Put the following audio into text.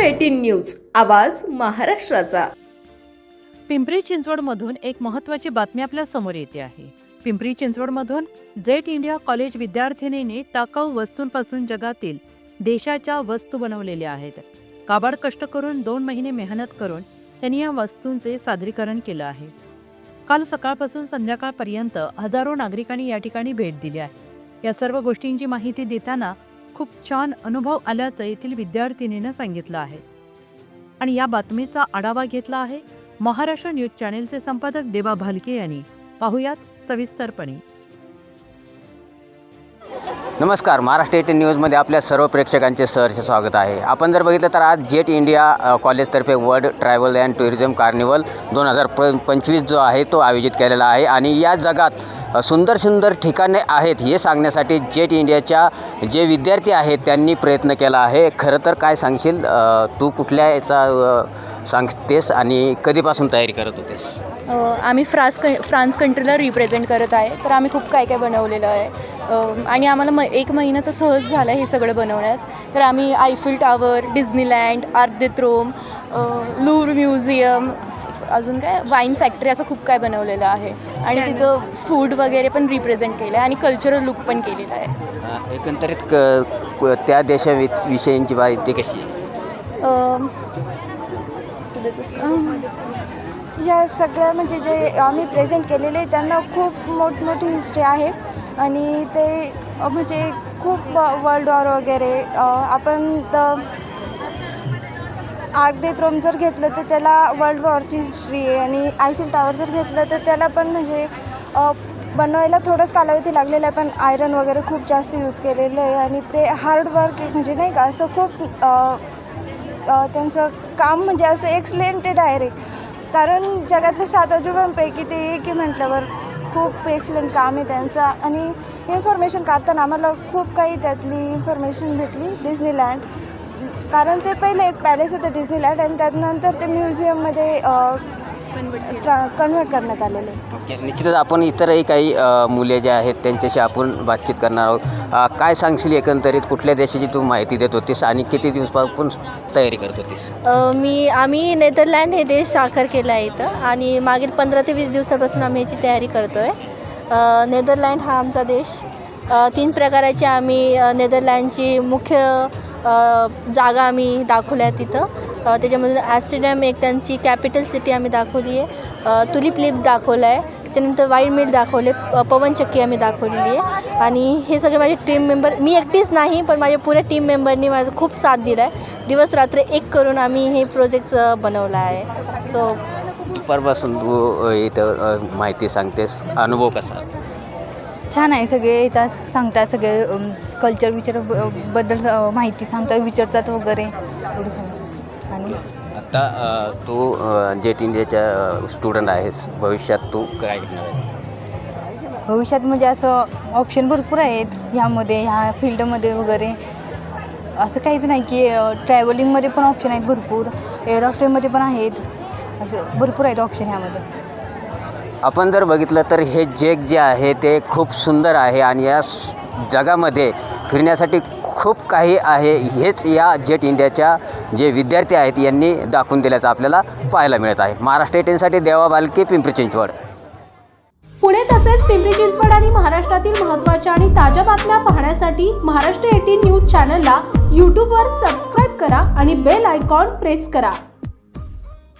Eighteen news आवाज महाराष्ट्राचा. पिंपरी चिंचवडमधून एक महत्त्वाची बातमी आपल्यासमोर येते आहे. पिंपरी चिंचवडमधून जेट इंडिया कॉलेज विद्यार्थिनींनी टाकाऊ वस्तूंपासून जगातील देशाच्या वस्तू बनवलेल्या आहेत. काबाड कष्ट करून दोन महिने मेहनत करून त्यांनी या वस्तूंचे सादरीकरण केलं आहे. काल सकाळपासून संध्याकाळपर्यंत हजारो नागरिकांनी या ठिकाणी भेट दिली आहे. या सर्व गोष्टींची माहिती देताना खूप छान अनुभव आल्याचं येथील विद्यार्थिनीनं सांगितलं आहे. आणि या बातमीचा आढावा घेतला आहे महाराष्ट्र न्यूज चॅनेलचे संपादक देवा भालके यांनी. पाहुयात सविस्तरपणे. नमस्कार महाराष्ट्र एटीन न्यूजमध्ये आपल्या सर्व प्रेक्षकांचे सहर्ष स्वागत आहे. आपण जर बघितलं तर आज jet India कॉलेजतर्फे world travel and tourism carnival दोन हजार प पंचवीस जो आहे तो आयोजित केलेला आहे आणि या जगात सुंदर सुंदर ठिकाणे आहेत हे सांगण्यासाठी जेट इंडियाच्या जे विद्यार्थी आहेत त्यांनी प्रयत्न केला आहे. खरं तर काय सांगशील? तू कुठल्या याचा सांगतेस आणि कधीपासून तयारी करत होतेस? आम्ही फ्रान्स क फ्रान्स कंट्रीला रिप्रेझेंट करत आहे. तर आम्ही खूप काय काय बनवलेलं आहे. आणि आम्हाला म एक महिना तर सहज झाला हे सगळं बनवण्यात. तर आम्ही Eiffel tower Disneyland Arc de Triomphe Louvre museum अजून काय? वाईन फॅक्टरी असं खूप काय बनवलेलं आहे. आणि तिथं फूड वगैरे पण रिप्रेझेंट केलं आहे आणि कल्चरल लुक पण केलेला आहे. एकंदरीत क त्या देशाविषयींची माहिती कशी आहे? या सगळ्या म्हणजे जे आम्ही प्रेझेंट केलेले त्यांना खूप मोठमोठी हिस्ट्री आहे. आणि ते म्हणजे खूप वर्ल्ड वॉर वगैरे आपण तर आर्क रोम जर घेतलं तर त्याला वर्ल्ड वॉरची हिस्ट्री आहे आणि आयफिल टावर जर घेतलं तर त्याला पण म्हणजे बनवायला थोडंच कालावधी लागलेला आहे पण आयरन वगैरे खूप जास्त यूज केलेलं आहे. आणि ते हार्ड वर्क म्हणजे नाही का असं खूप त्यांचं काम म्हणजे असं एक्सलेंटेड आहे रे कारण जगातल्या सात अजुबांपैकी ते एक आहे म्हटल्यावर खूप एक्सलंट काम आहे त्यांचं. आणि इन्फॉर्मेशन काढताना आम्हाला खूप काही त्यातली इन्फॉर्मेशन भेटली डिझनीलँड कारण ते पहिले एक पॅलेस होतं डिझनीलँड आणि त्यानंतर ते म्युझियममध्ये कन्वर्ट करण्यात आलेलं आहे. ओके निश्चितच आपण इतरही काही मुले जे आहेत त्यांच्याशी आपण बातचीत करणार आहोत. काय सांगशील एकंदरीत? कुठल्या देशाची तू माहिती देत होतीस आणि किती दिवसापासून तयारी करत होतीस? मी आम्ही नेदरलँड हे देश साखर केला आहे इथं आणि मागील पंधरा ते वीस दिवसापासून आम्ही याची तयारी करतो आहे नेदरलँड हा आमचा देश. तीन प्रकाराची आम्ही नेदरलँडची मुख्य जागा आम्ही दाखवल्या तिथं. त्याच्यामधून ॲस्टरडॅम एक त्यांची कॅपिटल सिटी आम्ही दाखवली आहे. तुलिप लिप्स दाखवलं आहे त्याच्यानंतर वाईल्ड मिल्ड दाखवले प- पवनचक्की आम्ही दाखवलेली आहे. आणि हे सगळे माझे टीम मेंबर मी एकटीच नाही पण माझ्या पुऱ्या टीम मेंबरनी माझं खूप साथ दिला आहे दिवस रात्र एक करून आम्ही हे प्रोजेक्ट बनवलं आहे. सो दुपारपासून तू इथं माहिती सांगतेस. अनुभव कसा? छान आहे सगळे येतात सांगतात सगळे कल्चर विचारबद्दल माहिती सांगतात विचारतात वगैरे एवढं सांग आणि? आता तू जेट इंडियाच्या स्टुडंट आहेस भविष्यात तू काय घेणार आहे भविष्यात म्हणजे असं ऑप्शन भरपूर आहेत ह्यामध्ये ह्या फील्डमध्ये वगैरे. असं काहीच नाही की ट्रॅव्हलिंगमध्ये पण ऑप्शन आहेत भरपूर एअरॉफ्टेमध्ये पण आहेत. असं भरपूर आहेत ऑप्शन ह्यामध्ये. आपण जर बघितलं तर हे जग जे आहे ते खूप सुंदर आहे आणि या जगामध्ये फिरण्यासाठी खूप काही आहे. हेच या जेट इंडियाच्या जे विद्यार्थी आहेत यांनी दाखवून दिल्याचं आपल्याला पाहायला मिळत आहे. महाराष्ट्र एटीनसाठी देवा बालके पिंपरी चिंचवड. पुणे तसेच पिंपरी चिंचवड आणि महाराष्ट्रातील महत्त्वाच्या आणि ताज्या बातम्या पाहण्यासाठी महाराष्ट्र एटीन न्यूज चॅनलला यूट्यूबवर सबस्क्राईब करा आणि बेल आयकॉन प्रेस करा.